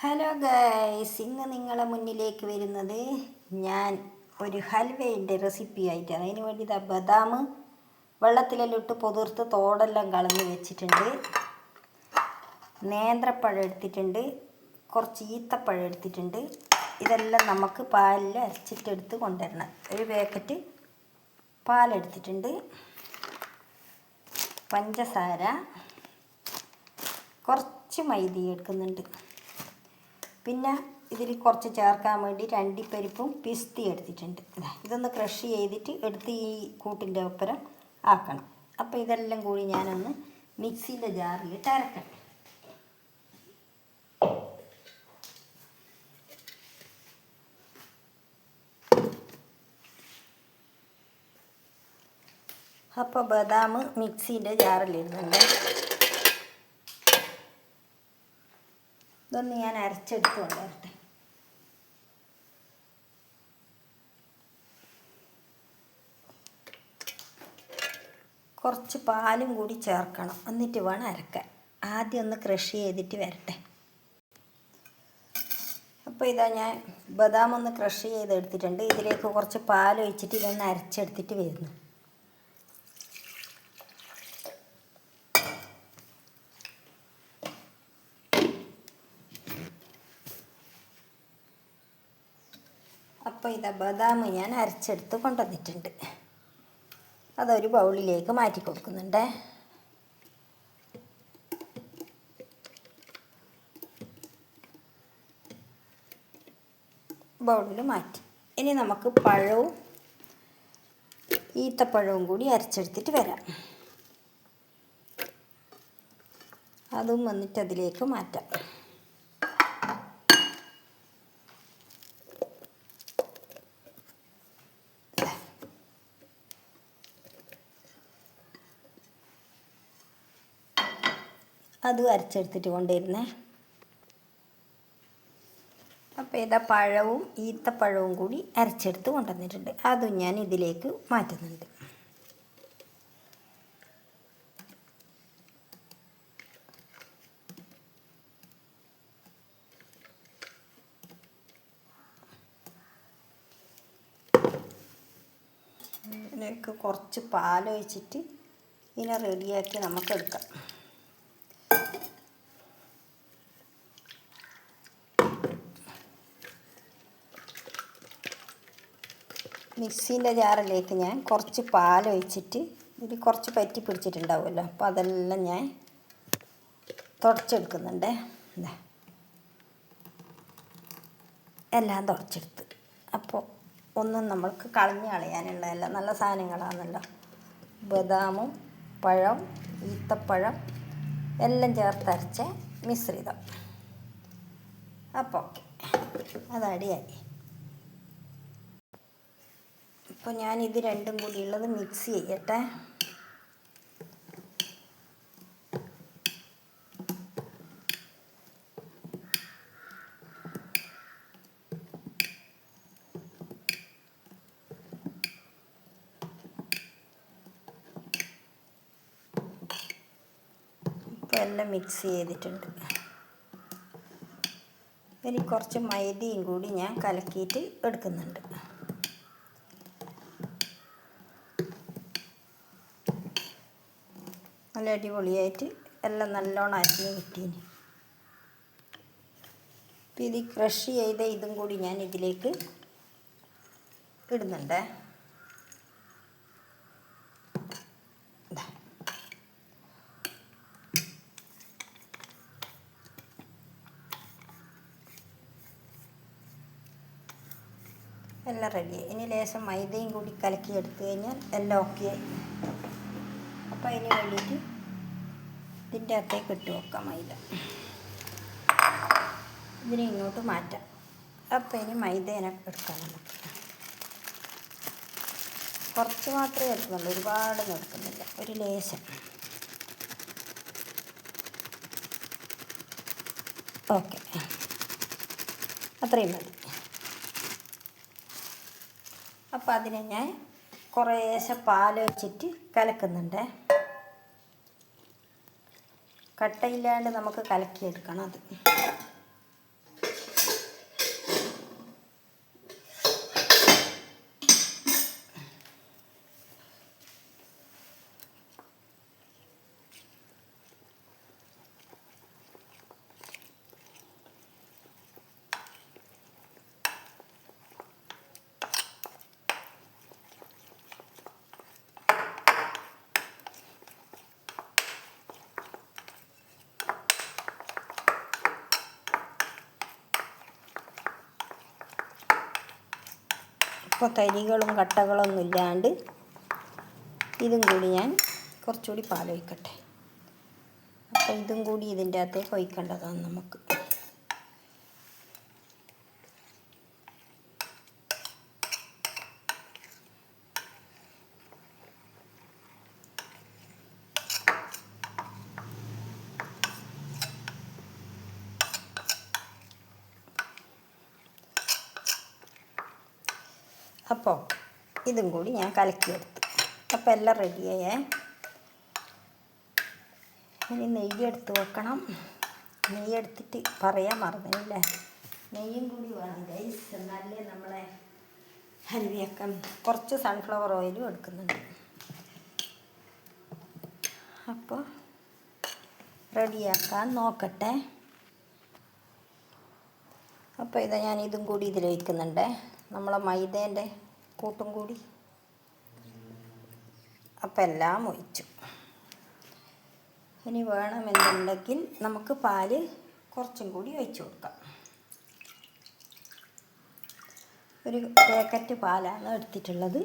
Hello guys ഇന്ന് നിങ്ങളെ മുന്നിലേക്ക് വരുന്നത് ഞാൻ ഒരു ഹൽവേന്റെ റെസിപ്പി ആയിട്ടാണ്. അതിന് വേണ്ടി ഇതാ ബദാം വെള്ളത്തിലെല്ലാം ഇട്ട് പൊതിർത്ത് തോടെല്ലാം കളഞ്ഞ് വെച്ചിട്ടുണ്ട്. നേന്ത്രപ്പഴം എടുത്തിട്ടുണ്ട്. കുറച്ച് ഈത്തപ്പഴം എടുത്തിട്ടുണ്ട്. ഇതെല്ലാം നമുക്ക് പാലിൽ അരച്ചിട്ടെടുത്ത് കൊണ്ടുവരണം. ഒരു പാക്കറ്റ് പാലെടുത്തിട്ടുണ്ട്. പഞ്ചസാര. കുറച്ച് മൈദ എടുക്കുന്നുണ്ട്. പിന്നെ ഇതിൽ കുറച്ച് ചേർക്കാൻ വേണ്ടി രണ്ടിപ്പരിപ്പും പിസ്തി എടുത്തിട്ടുണ്ട്. ഇതാ ഇതൊന്ന് ക്രഷ് ചെയ്തിട്ട് എടുത്ത് ഈ കൂട്ടിന്റെ ഒപ്പരം ആക്കണം. അപ്പോൾ ഇതെല്ലാം കൂടി ഞാനൊന്ന് മിക്സിന്റെ ജാറിൽ അരക്കണം അപ്പോൾ ബദാം മിക്സിന്റെ ജാറിലിടുന്നുണ്ട്. ഇതൊന്ന് ഞാൻ അരച്ചെടുത്ത് കുറച്ച് പാലും കൂടി ചേർക്കണം. എന്നിട്ട് വേണം അരക്കാൻ. ആദ്യം ഒന്ന് ക്രഷ് ചെയ്തിട്ട് വരട്ടെ. അപ്പോൾ ഇതാ ഞാൻ ബദാം ഒന്ന് ക്രഷ് ചെയ്ത് എടുത്തിട്ടുണ്ട് ഇതിലേക്ക് കുറച്ച് പാൽ ഒഴിച്ചിട്ട് ഇതൊന്ന് അരച്ചെടുത്തിട്ട് വരുന്നു. അപ്പോൾ ഇതാ ബദാം ഞാൻ അരച്ചെടുത്ത് കൊണ്ടുവന്നിട്ടുണ്ട്. അതൊരു ബൗളിലേക്ക് മാറ്റി കൊടുക്കുന്നുണ്ട്. ബൗളിൽ മാറ്റി. ഇനി നമുക്ക് പഴവും ഈത്തപ്പഴവും കൂടി അരച്ചെടുത്തിട്ട് വരാം. അതും വന്നിട്ട് അതിലേക്ക് മാറ്റാം. അതും അരച്ചെടുത്തിട്ട് കൊണ്ടിരുന്നേ അപ്പോൾ ഇതാ പഴവും ഈത്തപ്പഴവും കൂടി അരച്ചെടുത്ത് കൊണ്ടുവന്നിട്ടുണ്ട്. അതും ഞാൻ ഇതിലേക്ക് മാറ്റുന്നുണ്ട്. ഇതിലേക്ക് കുറച്ച് പാലൊഴിച്ചിട്ട് ഇതിനെ റെഡിയാക്കി നമുക്ക് മിക്സീന്റെ ജാറിലേക്ക് ഞാൻ കുറച്ച് പാലൊഴിച്ചിട്ട് ഇതിൽ കുറച്ച് പറ്റി പിടിച്ചിട്ടുണ്ടാവുമല്ലോ. അപ്പോൾ അതെല്ലാം ഞാൻ തുടച്ചെടുക്കുന്നുണ്ട്. എല്ലാം തുടച്ചെടുത്ത്. അപ്പോൾ ഒന്നും നമ്മൾക്ക് കളഞ്ഞ് കളയാനുള്ളതല്ല നല്ല സാധനങ്ങളാണല്ലോ. ബദാമും പഴം ഈത്തപ്പഴം എല്ലാം ചേർത്തരച്ച മിശ്രിതം. അപ്പോൾ ഓക്കെ. അത് അപ്പോൾ ഞാൻ ഇത് രണ്ടും കൂടി ഉള്ളത് മിക്സ് ചെയ്യട്ടെ. എല്ലാം മിക്സ് ചെയ്തിട്ടുണ്ട്. ഇനി കുറച്ച് മൈദയും കൂടി ഞാൻ കലക്കിയിട്ട് എടുക്കുന്നുണ്ട്. നല്ല അടിപൊളിയായിട്ട് എല്ലാം നല്ലോണം അരിഞ്ഞ് കിട്ടീന് അപ്പം ഇത് ക്രഷ് ചെയ്ത ഇതും കൂടി ഞാൻ ഇതിലേക്ക് ഇടുന്നുണ്ട്. എല്ലാം റെഡിയായി ഇനി ലേശം മൈദയും കൂടി കലക്കി എടുത്തു കഴിഞ്ഞാൽ എല്ലാം ഓക്കെ അപ്പോൾ അതിന് വേണ്ടിയിട്ട് ഇതിന്റെ അകത്തേക്ക് ഇട്ട് വെക്കാം മൈദ. ഇതിനെ ഇങ്ങോട്ട് മാറ്റാം. അപ്പോൾ ഇനി മൈദേനെ എടുക്കാം നമുക്ക്. കുറച്ച് മാത്രമേ എടുക്കുന്നുള്ളൂ. ഒരുപാട് എടുക്കുന്നില്ല. ഒരു ലേശം. ഓക്കെ. അത്രയും മതി. അപ്പോൾ അതിനെ ഞാൻ കുറേശ്ശെ പാൽ വെച്ചിട്ട് കലക്കുന്നുണ്ട്. കട്ടയില്ലാണ്ട് നമുക്ക് കലക്കിയെടുക്കണം അത്. ഇപ്പോൾ തരികളും കട്ടകളൊന്നും ഇല്ലാണ്ട് ഇതും കൂടി ഞാൻ കുറച്ചുകൂടി പാലൊഴിക്കട്ടെ അപ്പോൾ ഇതും കൂടി ഇതിന്റെ അകത്തേക്ക് ഒഴിക്കേണ്ടതാണ് നമുക്ക്. അപ്പോൾ ഇതും കൂടി ഞാൻ കലക്കി കലക്കിയെടുത്തു. അപ്പോൾ എല്ലാം റെഡിയായേ. ഇനി നെയ്യ് എടുത്ത് വെക്കണം. നെയ്യ് എടുത്തിട്ട് പറയാൻ മറന്നില്ലേ നെയ്യും കൂടി വേണം ഗൈസ് എന്നാലേ നമ്മളെ ഹൽവിയൊക്കെ കുറച്ച് സൺഫ്ലവർ ഓയിലും എടുക്കുന്നുണ്ട്. അപ്പോൾ റെഡിയാക്കാൻ നോക്കട്ടെ. അപ്പോൾ ഇതാ ഞാൻ ഇതും കൂടി ഇതിൽ വയ്ക്കുന്നുണ്ട് നമ്മളെ മൈദേന്റെ കൂട്ടും കൂടി. അപ്പം എല്ലാം ഒഴിച്ചു. ഇനി വേണമെന്നുണ്ടെങ്കിൽ നമുക്ക് പാൽ കുറച്ചും കൂടി ഒഴിച്ചു കൊടുക്കാം. ഒരു പാക്കറ്റ് പാലാണ് എടുത്തിട്ടുള്ളത്.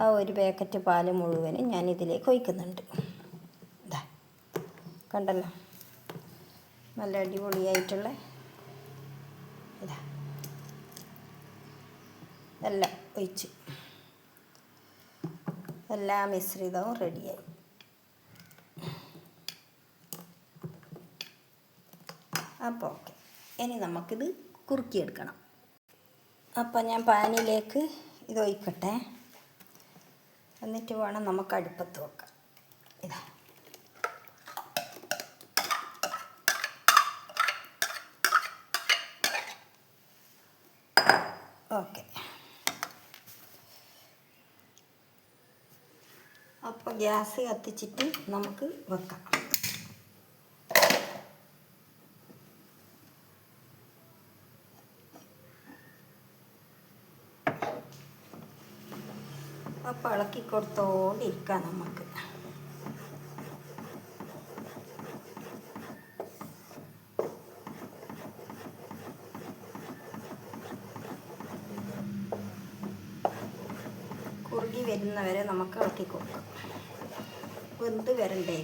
ആ ഒരു പാക്കറ്റ് പാൽ മുഴുവനും ഞാൻ ഇതിലേക്ക് ഒഴിക്കുന്നുണ്ട്. ഇതാ കണ്ടല്ലോ? നല്ല അടിപൊളിയായിട്ടുള്ള ഇതാ. എല്ലാം ഒഴിച്ച്. എല്ലാ മിശ്രിതവും റെഡിയായി. അപ്പോൾ ഓക്കെ. ഇനി നമുക്കിത് കുറുക്കിയെടുക്കണം. അപ്പോൾ ഞാൻ പാനിലേക്ക് ഇത് ഒഴിക്കട്ടെ. എന്നിട്ട് വേണം നമുക്ക് അടുപ്പത്ത് വെക്കാം ഇതാ ഓക്കെ അപ്പോൾ ഗ്യാസ് കത്തിച്ചിട്ട് നമുക്ക് വെക്കാം. അപ്പോൾ ഇളക്കി കൊടുത്തോണ്ടിരിക്കാം നമുക്ക് കുറുകി വരുന്നവരെ നമുക്ക് ഇളക്കി കൊടുക്കാം. വെന്ത് വരണ്ടേ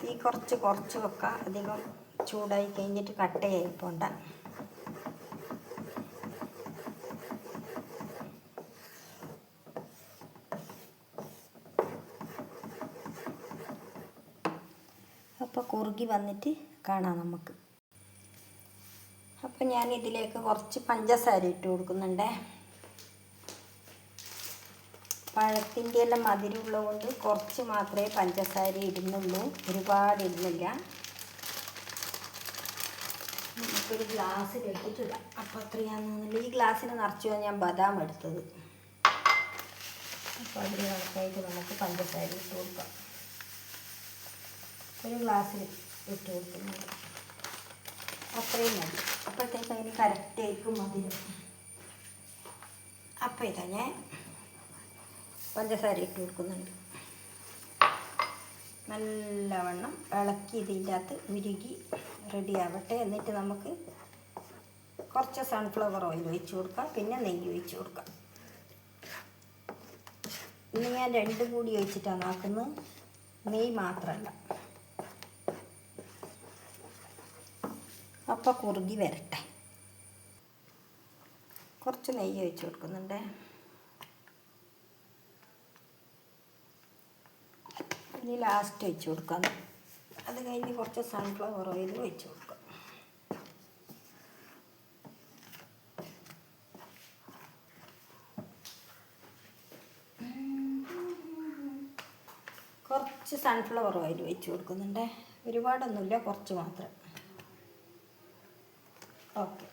തീ കുറച്ച് കുറച്ച് വെക്കുക അധികം ചൂടായി കഴിഞ്ഞിട്ട് കട്ടയായി പോണ്ട അപ്പോൾ വന്നിട്ട് കാണാം നമുക്ക്. അപ്പോൾ ഞാൻ ഇതിലേക്ക് കുറച്ച് പഞ്ചസാര ഇട്ട് കൊടുക്കുന്നുണ്ടേ. പഴത്തിന്റെ എല്ലാം മധുരമുള്ളത് കൊണ്ട് കുറച്ച് മാത്രമേ പഞ്ചസാര ഇടുന്നുള്ളൂ. ഒരുപാട് ഇടുന്നില്ല. നമുക്കൊരു ഗ്ലാസ്സിൽ എടുത്തിട്ടിടാം അപ്പോൾ അത്രയാണെന്നില്ല ഈ ഗ്ലാസ്സിന് നിറച്ചു ഞാൻ ബദാം എടുത്തത്. അപ്പോൾ അതിന് നമുക്ക് പഞ്ചസാര ഇട്ട് കൊടുക്കാം. ഒരു ഗ്ലാസ്സിൽ ഇട്ട് കൊടുക്കുന്നത്. അത്രയും മതി. അപ്പോഴത്തേക്ക് അതിന് കറക്റ്റായിരിക്കും മതി. അപ്പോൾ ഇതാ ഞാൻ പഞ്ചസാര ഇട്ട് കൊടുക്കുന്നുണ്ട്. നല്ലവണ്ണം ഇളക്കി ഇതിന്റെ അകത്ത് ഉരുകി റെഡി ആവട്ടെ. എന്നിട്ട് നമുക്ക് കുറച്ച് സൺഫ്ലവർ ഓയിൽ ഒഴിച്ച് കൊടുക്കാം. പിന്നെ നെയ്യ് ഒഴിച്ച് കൊടുക്കാം. ഇന്ന് ഞാൻ രണ്ടും കൂടി ഒഴിച്ചിട്ടാണ് ആക്കുന്നത്. നെയ്യ് മാത്രമല്ല. അപ്പോൾ കുറുകി വരട്ടെ. കുറച്ച് നെയ്യ് ഒഴിച്ച് കൊടുക്കുന്നുണ്ട്. ഇനി ലാസ്റ്റ് ഒഴിച്ച് കൊടുക്കാം. അത് കഴിഞ്ഞ് കുറച്ച് സൺഫ്ലവർ ഓയിൽ ഒഴിച്ച് കൊടുക്കാം. കുറച്ച് സൺഫ്ലവർ ഓയിൽ ഒഴിച്ച് കൊടുക്കുന്നുണ്ട്. ഒരുപാടൊന്നുമില്ല കുറച്ച് മാത്രം. ഓക്കെ.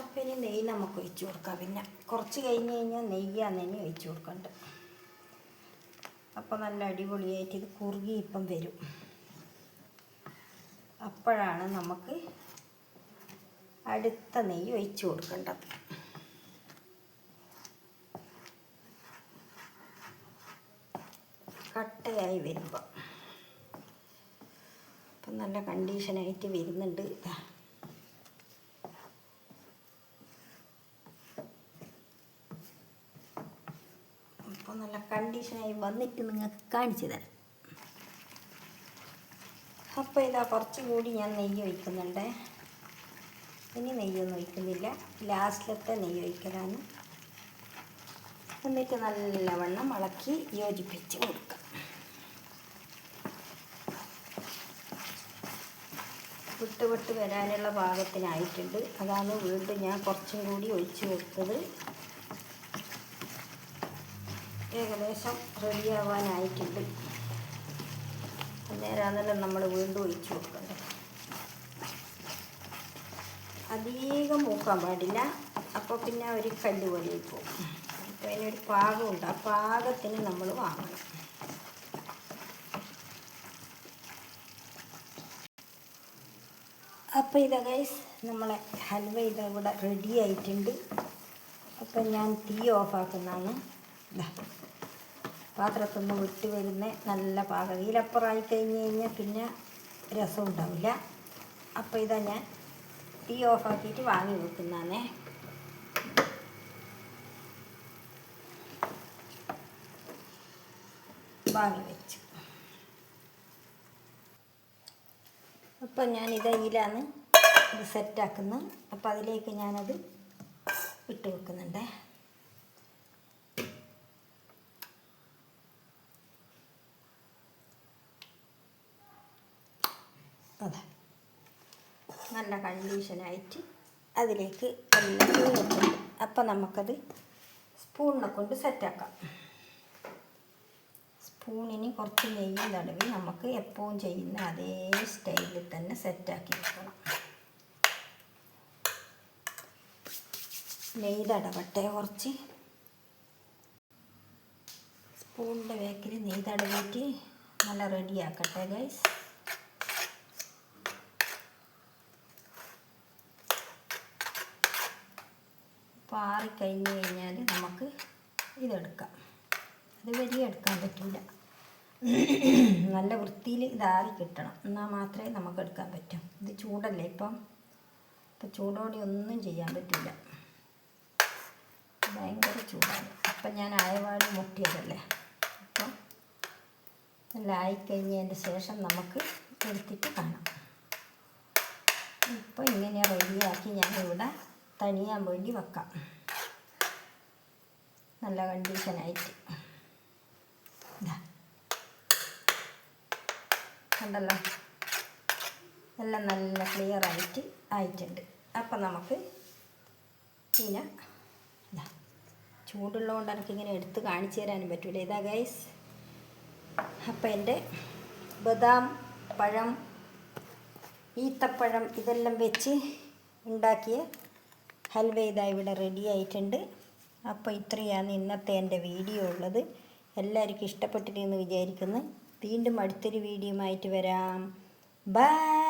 അപ്പം ഇനി നെയ്യ് നമുക്ക് ഒഴിച്ച് കൊടുക്കാം. പിന്നെ കുറച്ച് കഴിഞ്ഞ് കഴിഞ്ഞാൽ നെയ്യാണ് ഇനി ഒഴിച്ച് കൊടുക്കണ്ട. അപ്പോൾ നല്ല അടിപൊളിയായിട്ട് ഇത് കുറുകി ഇപ്പം വരും. അപ്പോഴാണ് നമുക്ക് അടുത്ത നെയ്യ് ഒഴിച്ചു കൊടുക്കേണ്ടത്. കട്ടയായി വരുമ്പോൾ ഇപ്പം നല്ല കണ്ടീഷനായിട്ട് വരുന്നുണ്ട്. ഇതാ അപ്പോൾ നല്ല കണ്ടീഷനായി വന്നിട്ട് നിങ്ങൾക്ക് കാണിച്ചു തരാം. അപ്പോൾ ഇതാ കുറച്ചുകൂടി ഞാൻ നെയ്യ് ഒഴിക്കുന്നുണ്ട്. ഇനി നെയ്യൊന്നും ഒഴിക്കുന്നില്ല. ലാസ്റ്റിലത്തെ നെയ്യ് ഒഴിക്കലാണ്. എന്നിട്ട് നല്ലവണ്ണം ഇളക്കി യോജിപ്പിച്ച് കൊടുക്കാം. വിട്ട് വിട്ട് വരാനുള്ള പാകത്തിനായിട്ടുണ്ട്. അതാണ് വീണ്ടും ഞാൻ കുറച്ചും കൂടി ഒഴിച്ച് കൊടുത്തത് ഏകദേശം റെഡിയാവാനായിട്ടുണ്ട് തന്നെ നമ്മൾ വീണ്ടും ഒഴിച്ചു കൊടുക്കേണ്ടത് അധികം മൂക്കാൻ പാടില്ല. അപ്പോൾ പിന്നെ ഒരു കല്ല് പോലെ പോകും അപ്പോൾ അതിനൊരു പാകമുണ്ട്. ആ പാകത്തിന് നമ്മൾ വാങ്ങണം. അപ്പോൾ ഇതാ ഗൈസ് നമ്മളെ ഹൽവ ഇത് ഇവിടെ റെഡി ആയിട്ടുണ്ട്. അപ്പം ഞാൻ തീ ഓഫാക്കുന്നതാണ് പാത്രത്തിൽ നിന്ന് വിട്ട് വരുന്ന നല്ല പാകം ഇതിലപ്പുറമായി കഴിഞ്ഞ് കഴിഞ്ഞാൽ പിന്നെ രസം ഉണ്ടാവില്ല. അപ്പോൾ ഇതാ ഞാൻ തീ ഓഫാക്കിയിട്ട് വാങ്ങി വെക്കുന്നതാണേ. വാങ്ങി വെച്ചു. അപ്പം ഞാനിതാ ഇതിലാണ് ഇത് സെറ്റാക്കുന്നു. അപ്പം അതിലേക്ക് ഞാനത് ഇട്ട് വെക്കുന്നുണ്ടേ. അതെ. നല്ല കണ്ടീഷനായിട്ട് അതിലേക്ക് അപ്പം നമുക്കത് സ്പൂണിനെ കൊണ്ട് സെറ്റാക്കാം. സ്പൂണിന് കുറച്ച് നെയ്യും തടവി നമുക്ക് എപ്പോഴും ചെയ്യുന്ന അതേ സ്റ്റൈലിൽ തന്നെ സെറ്റാക്കി വെക്കണം. നെയ്യ് തടവട്ടെ കുറച്ച്. സ്പൂണിന്റെ വേക്കിൽ നെയ്തടവിട്ട് നല്ല റെഡിയാക്കട്ടെ ഗൈസ് പാറിക്കഴിഞ്ഞ് കഴിഞ്ഞാൽ നമുക്ക് ഇതെടുക്കാം. അത് വലിയ എടുക്കാൻ പറ്റില്ല നല്ല വൃത്തിയിൽ ഇതാറി കിട്ടണം. എന്നാൽ മാത്രമേ നമുക്ക് എടുക്കാൻ പറ്റൂ. ഇത് ചൂടല്ലേ ഇപ്പം? ഇപ്പം ചൂടോടെ ഒന്നും ചെയ്യാൻ പറ്റില്ല ഭയങ്കര ചൂടാണ്. അപ്പം ഞാൻ ആയവാളി മുട്ടിയതല്ലേ? അപ്പം എല്ലാം ആയിക്കഴിഞ്ഞതിന്റെ ശേഷം നമുക്ക് എടുത്തിട്ട് കാണാം. ഇപ്പം ഇങ്ങനെ റെഡിയാക്കി ഞാനിവിടെ തനിയാൻ വേണ്ടി വെക്കാം. നല്ല കണ്ടീഷനായിട്ട് ഇതാ. കണ്ടല്ലോ? എല്ലാം നല്ല ക്ലിയർ ആയിട്ട് ആയിട്ടുണ്ട്. അപ്പം നമുക്ക് പിന്നെ ചൂടുള്ളതുകൊണ്ട് എനിക്കിങ്ങനെ എടുത്ത് കാണിച്ചു തരാനും പറ്റൂല. ഇതാ ഗൈസ് അപ്പം എന്റെ ബദാം പഴം ഈത്തപ്പഴം ഇതെല്ലാം വെച്ച് ഉണ്ടാക്കിയ ഹൽവ ഇതാ ഇവിടെ റെഡി ആയിട്ടുണ്ട്. അപ്പോൾ ഇത്രയാണ് ഇന്നത്തെ എന്റെ വീഡിയോ ഉള്ളത്. എല്ലാവർക്കും ഇഷ്ടപ്പെട്ടിട്ടെന്ന് വിചാരിക്കുന്നു. വീണ്ടും അടുത്തൊരു വീഡിയോ ആയിട്ട് വരാം. ബൈ